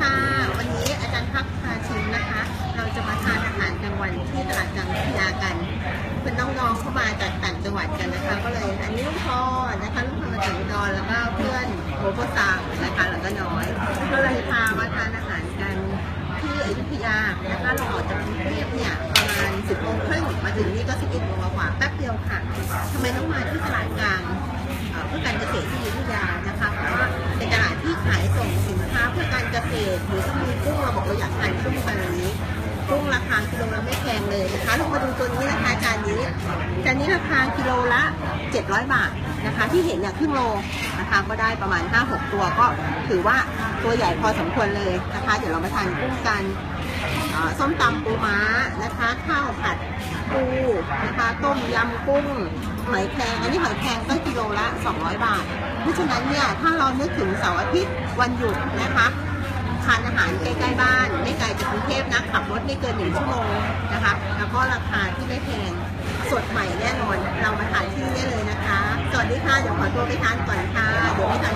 ค่ะ วันนี้อาจารย์พักพาชิมนะคะ เราจะมาทานอาหารกลางวันที่ตลาดกลางพิยากันเป็นน้องๆเข้ามาจากต่างจังหวัดกันนะคะ ก็เลยอันนี้ลูกพ่อนะคะลูกพ่อมาจากอุดรแล้วก็เพื่อนโมโกซังนะคะแล้วก็น้อยก็เลยพามาทานอาหารกันที่อยุธยานะคะเราออกจากกรุงเทพเนี่ยประมาณ10โมงครึ่งมาถึงนี่ก็11โมงกว่าแป๊บเดียวค่ะทำไมต้องมาที่ตลาดกลาง เกษตรหรือถ้ามีกุ้งเราบอกเราอยากทานกุ้งกันวันนี้กุ้งราคากิโลละไม่แพงเลยนะคะลองมาดูตัวนี้นะคะจานนี้จานนี้ราคากิโลละ 700 บาทนะคะ ที่เห็นเนี่ยครึ่งโลนะคะก็ได้ประมาณ 5-6 ตัวก็ถือว่าตัวใหญ่พอสมควรเลยนะคะ เดี๋ยวเรามาทานกุ้งกันส้มตำปูม้านะคะ ข้าวผัดปูนะคะต้มยำกุ้งหอยแครงอันนี้หอยแครงก็กิโลละ 200 บาท เพราะฉะนั้นเนี่ยถ้าเรานึกถึงเสาร์อาทิตย์วันหยุดนะคะานอาหารใกล้ๆบ้าน ไม่ไกลจากกรุงเทพนะขับรถไม่เกินหนึ่งชั่วโมงนะคะ แล้วก็ราคาที่ไม่แพงสดใหม่แน่นอน เรามาทานที่นี่ได้เลยนะคะ สวัสดีค่ะเดี๋ยวขอตัวไปทานก่อนค่ะเดี๋ยวไม่ทัน